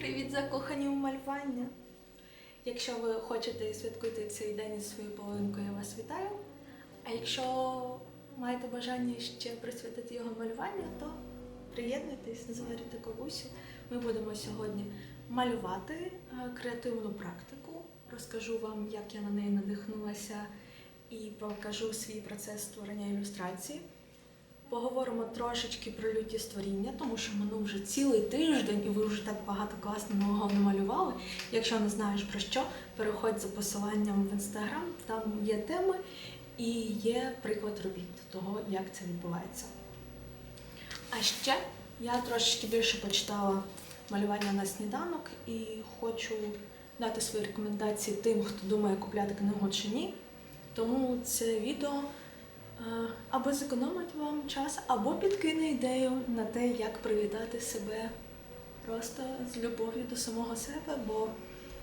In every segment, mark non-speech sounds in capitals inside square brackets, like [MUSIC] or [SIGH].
Привіт, закохані у малювання! Якщо ви хочете святкувати цей день із своєю половинкою, я вас вітаю. А якщо маєте бажання ще присвятити його малюванню, то приєднуйтесь, зварюйте кавусю. Ми будемо сьогодні малювати е, креативну практику. Розкажу вам, як я на неї надихнулася, і покажу свій процес створення ілюстрації. Поговоримо трошечки про люті створіння, тому що минув вже цілий тиждень, і ви вже так багато класного намалювали. Якщо не знаєш про що, переходь за посиланням в інстаграм, там є теми і є приклад робіт того, як це відбувається. А ще я трошечки більше почитала малювання на сніданок і хочу дати свої рекомендації тим, хто думає купляти книгу чи ні. Тому це відео або зекономить вам час, або підкине ідею на те, як привітати себе просто з любов'ю до самого себе. Бо в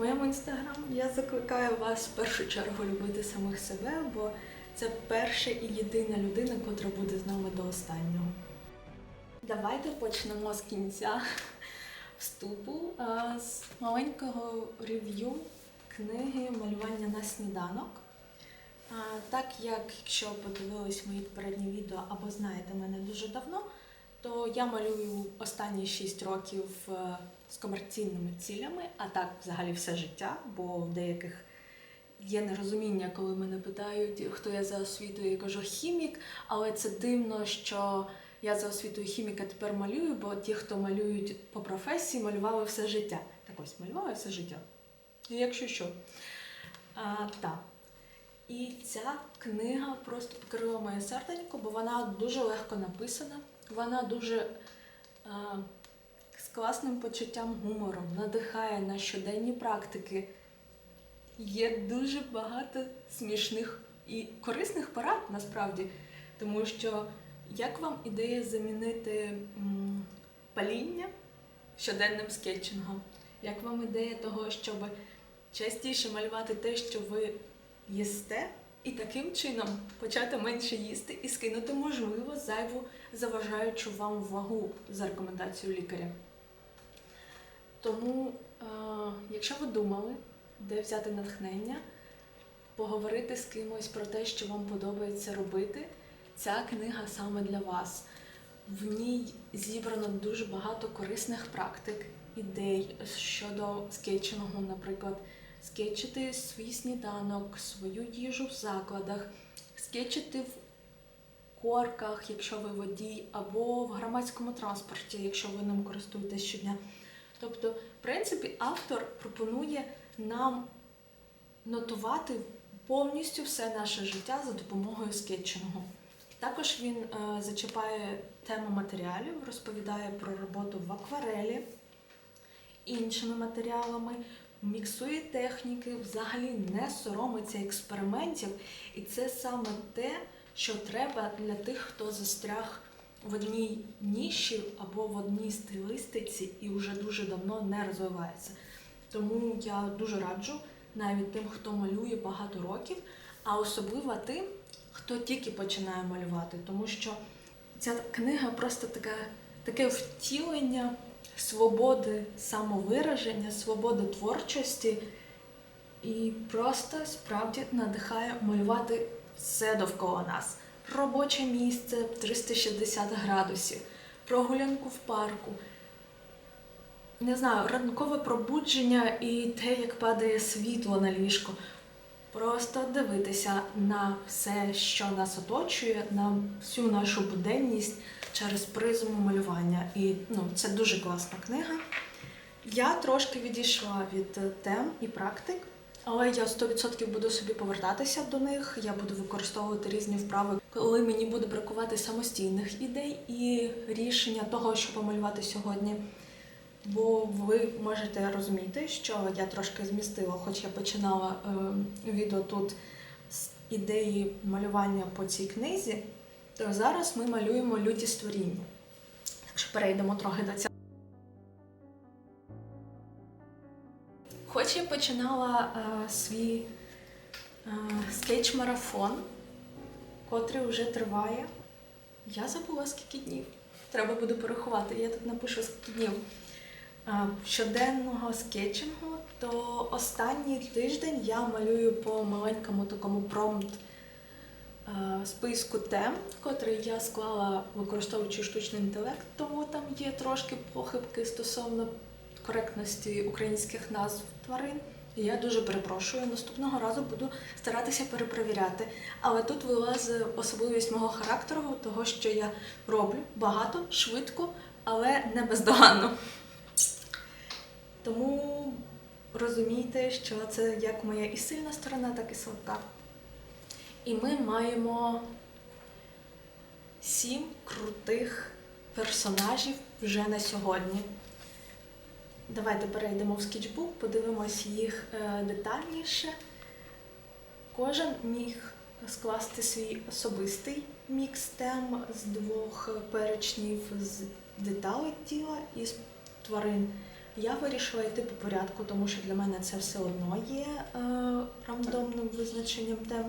моєму інстаграм я закликаю вас в першу чергу любити самих себе, бо це перша і єдина людина, котра буде з нами до останнього. Давайте почнемо з кінця вступу е, з маленького рев'ю книги Малювання на сніданок. Так як якщо подивились мої попередні відео або знаєте мене дуже давно, то я малюю останні 6 років е, з комерційними цілями, а так взагалі все життя, бо в деяких є нерозуміння, коли мене питають, хто я за освітою, я кажу хімік, але це дивно, що я за освітою хіміка тепер малюю, бо ті, хто малюють по професії, малювали все життя. Так ось малювали все життя. Якщо що. А, так. І ця книга просто покрила моє серденько, бо вона дуже легко написана, вона дуже е, з класним почуттям гумору, надихає на щоденні практики. Є дуже багато смішних і корисних порад насправді, тому що як вам ідея замінити м, паління щоденним скетчингом? Як вам ідея того, щоб частіше малювати те, що ви їсте, і таким чином почати менше їсти і скинути, можливо, зайву заважаючу вам вагу за рекомендацією лікаря. Тому, е, якщо ви думали, де взяти натхнення, поговорити з кимось про те, що вам подобається робити, ця книга саме для вас. В ній зібрано дуже багато корисних практик, ідей щодо скетчингу, наприклад, скетчити свій сніданок, свою їжу в закладах, скетчити в корках, якщо ви водій, або в громадському транспорті, якщо ви ним користуєтесь щодня. Тобто, в принципі, автор пропонує нам нотувати повністю все наше життя за допомогою скетчингу. Також він е, зачіпає тему матеріалів, розповідає про роботу в акварелі, іншими матеріалами, міксує техніки, взагалі не соромиться експериментів. І це саме те, що треба для тих, хто застряг в одній ніші або в одній стилістиці і вже дуже давно не розвивається. Тому я дуже раджу навіть тим, хто малює багато років, а особливо тим, хто тільки починає малювати, тому що ця книга просто така, таке втілення свободи самовираження, свободи творчості і просто справді надихає малювати все довкола нас. Робоче місце 360 градусів, прогулянку в парку. Не знаю, ранкове пробудження і те, як падає світло на ліжко. Просто дивитися на все, що нас оточує, на всю нашу буденність через призму малювання. І ну, це дуже класна книга. Я трошки відійшла від тем і практик, але я 100% буду собі повертатися до них. Я буду використовувати різні вправи, коли мені буде бракувати самостійних ідей і рішення того, що помалювати сьогодні. Бо ви можете розуміти, що я трошки змістила, хоч я починала е, відео тут з ідеї малювання по цій книзі, то зараз ми малюємо люті створіння. Якщо перейдемо трохи до цього. Хоч я починала е, свій е, скетч-марафон, котрий вже триває. Я забула скільки днів. Треба буде порахувати, я тут напишу скільки днів. Щоденного скетчингу, то останній тиждень я малюю по маленькому такому промпт списку тем, котрий я склала використовуючи штучний інтелект, тому там є трошки похибки стосовно коректності українських назв тварин. Я дуже перепрошую. Наступного разу буду старатися перепровіряти. Але тут вилазить особливість мого характеру, того, що я роблю багато, швидко, але не бездоганно. Тому розумійте, що це як моя і сильна сторона, так і слабка. І ми маємо сім крутих персонажів вже на сьогодні. Давайте перейдемо в скетчбук, подивимось їх е, детальніше. Кожен міг скласти свій особистий мікс тем з двох перечнів з деталей тіла і з тварин. Я вирішила йти по порядку, тому що для мене це все одно є е, рандомним визначенням тем.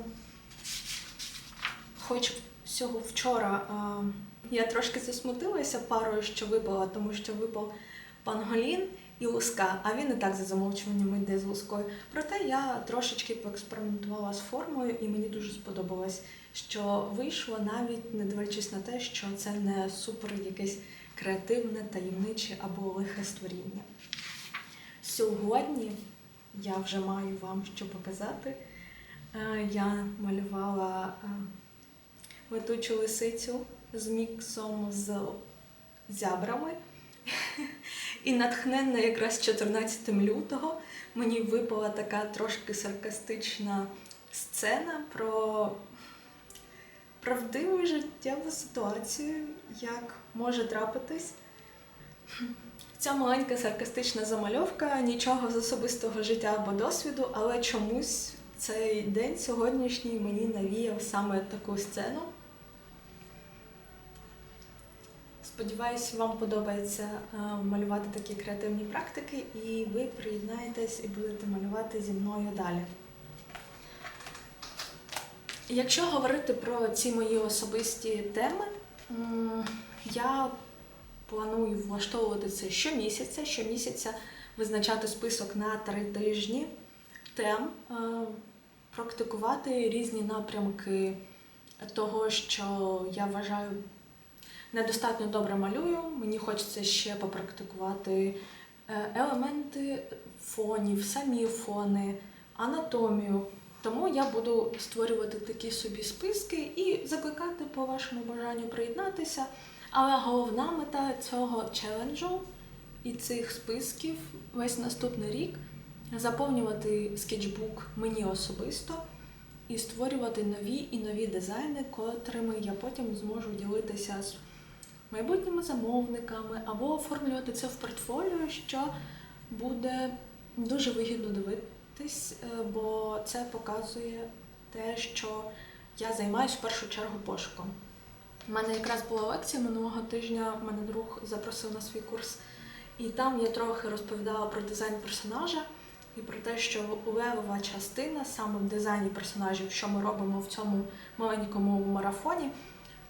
Хоч всього вчора е, я трошки засмутилася парою, що випала, тому що випав панголін і луска, а він і так за замовчуванням йде з лускою. Проте я трошечки поекспериментувала з формою, і мені дуже сподобалось, що вийшло навіть не дивлячись на те, що це не супер якесь креативне, таємниче або лихе створіння. Сьогодні я вже маю вам що показати. Е, Я малювала е, летучу лисицю з міксом з зябрами. [LAUGHS] І натхненна якраз 14 лютого мені випала така трошки саркастична сцена про правдиву життєву ситуацію, як може трапитись. Ця маленька саркастична замальовка нічого з особистого життя або досвіду, але чомусь цей день сьогоднішній мені навіяв саме таку сцену. Сподіваюсь, вам подобається е, малювати такі креативні практики, і ви приєднаєтесь і будете малювати зі мною далі. Якщо говорити про ці мої особисті теми, я планую влаштовувати це щомісяця, щомісяця визначати список на три тижні тем, е, практикувати різні напрямки того, що я вважаю недостатньо добре малюю. Мені хочеться ще попрактикувати е, елементи фонів, самі фони, анатомію. Тому я буду створювати такі собі списки і закликати по вашому бажанню приєднатися. Але головна мета цього челенджу і цих списків весь наступний рік заповнювати скетчбук мені особисто і створювати нові і нові дизайни, котрими я потім зможу ділитися з майбутніми замовниками або оформлювати це в портфоліо, що буде дуже вигідно дивитись, е, бо це показує те, що я займаюся в першу чергу пошуком. У мене якраз була лекція минулого тижня, мене друг запросив на свій курс, і там я трохи розповідала про дизайн персонажа і про те, що левова частина саме в дизайні персонажів, що ми робимо в цьому маленькому марафоні,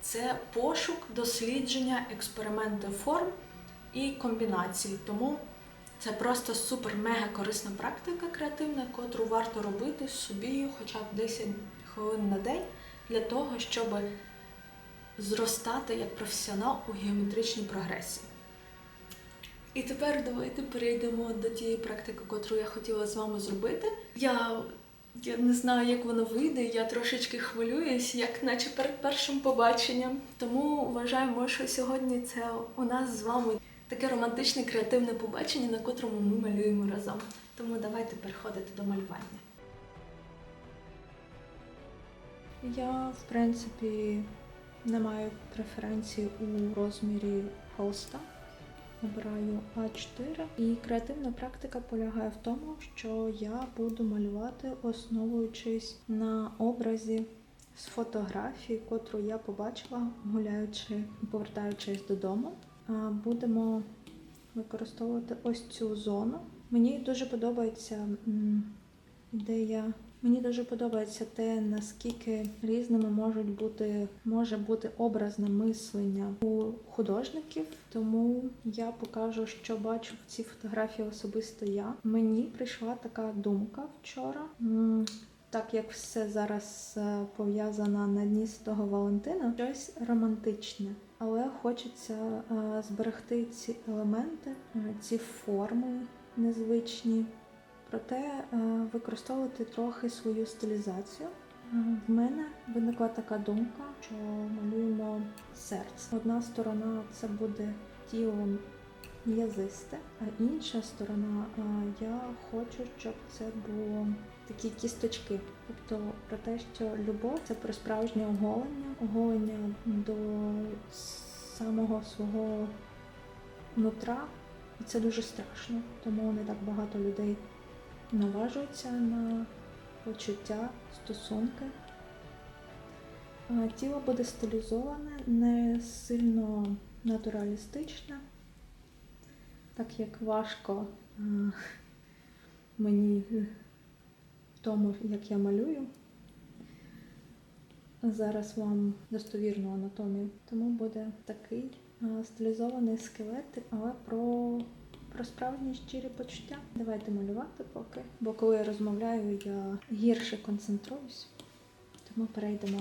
це пошук, дослідження, експерименти форм і комбінацій. Тому це просто супер-мега корисна практика креативна, котру варто робити собі хоча б 10 хвилин на день для того, щоб зростати як професіонал у геометричній прогресії. І тепер давайте перейдемо до тієї практики, котру я хотіла з вами зробити. Я, я не знаю, як воно вийде, я трошечки хвилююсь, як наче перед першим побаченням. Тому вважаємо, що сьогодні це у нас з вами таке романтичне креативне побачення, на котрому ми малюємо разом. Тому давайте переходити до малювання. Я, в принципі, не маю преференції у розмірі холста. Обираю А4. І креативна практика полягає в тому, що я буду малювати, основуючись на образі з фотографії, котру я побачила, гуляючи повертаючись додому. Будемо використовувати ось цю зону. Мені дуже подобається ідея Мені дуже подобається те, наскільки різними можуть бути може бути образне мислення у художників. Тому я покажу, що бачу в цій фотографії особисто я. Мені прийшла така думка вчора. Так як все зараз е, пов'язано на Дні Святого Валентина, щось романтичне, але хочеться е, зберегти ці елементи, е, ці форми незвичні, проте е, використовувати трохи свою стилізацію. В мене виникла така думка, що малюємо серце. Одна сторона це буде тіло м'язисте, а інша сторона е, я хочу, щоб це було такі кісточки. Тобто про те, що любов це про справжнє оголення, оголення до самого свого нутра. І це дуже страшно, тому не так багато людей наважуються на почуття, стосунки. Тіло буде стилізоване, не сильно натуралістичне, так як важко мені в тому, як я малюю. Зараз вам достовірну анатомію, тому буде такий стилізований скелетик, але про, про справжні щирі почуття. Давайте малювати поки, бо коли я розмовляю, я гірше концентруюсь, тому перейдемо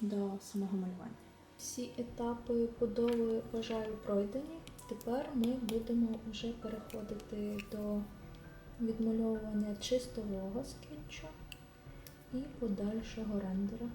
до самого малювання. Всі етапи будови вважаю пройдені. Тепер ми будемо вже переходити до відмальовування чистового скетчу і подальшого рендера.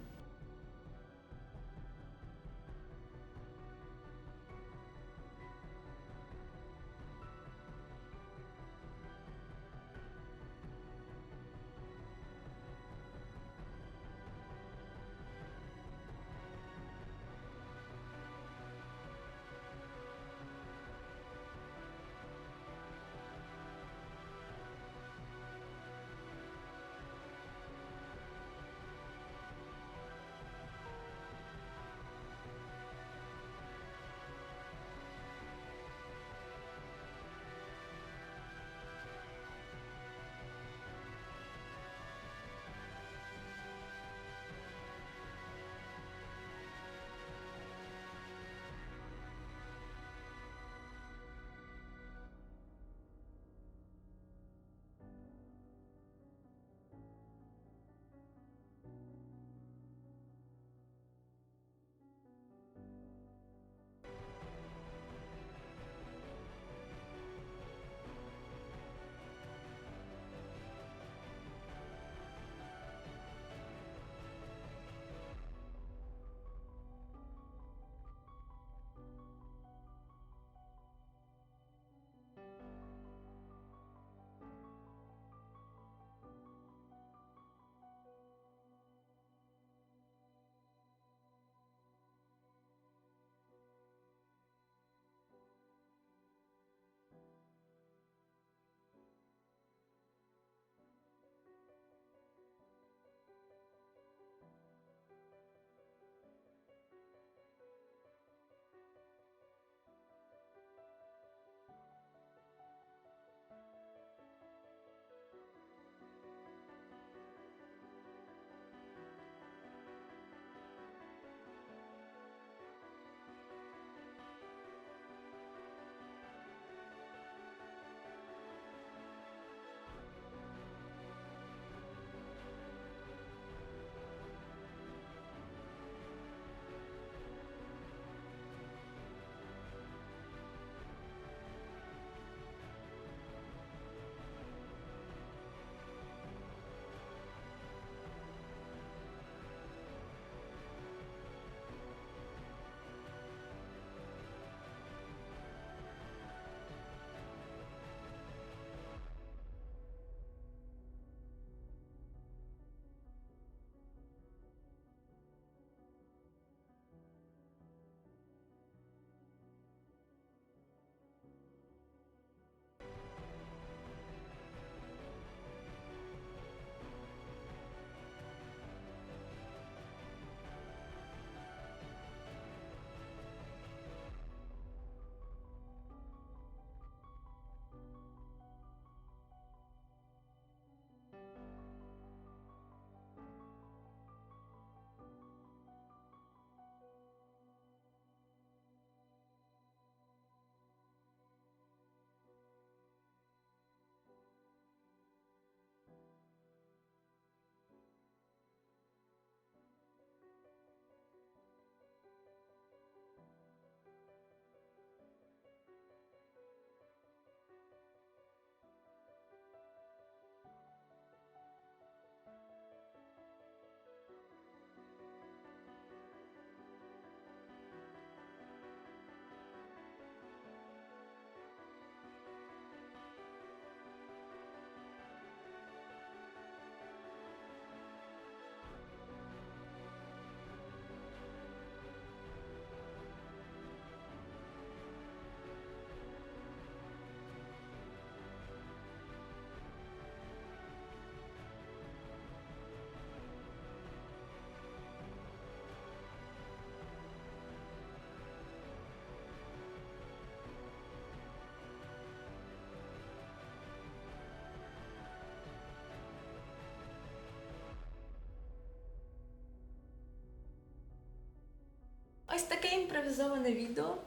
Імпровізоване відео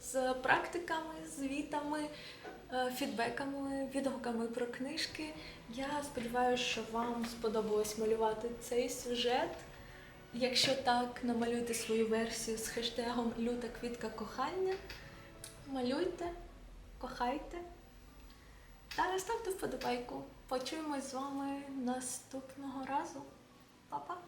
з практиками, звітами, е, фідбеками, відгуками про книжки. Я сподіваюся, що вам сподобалось малювати цей сюжет. Якщо так, намалюйте свою версію з хештегом Люта квітка кохання. Малюйте, кохайте та ставте вподобайку. Почуємось з вами наступного разу. Па-па!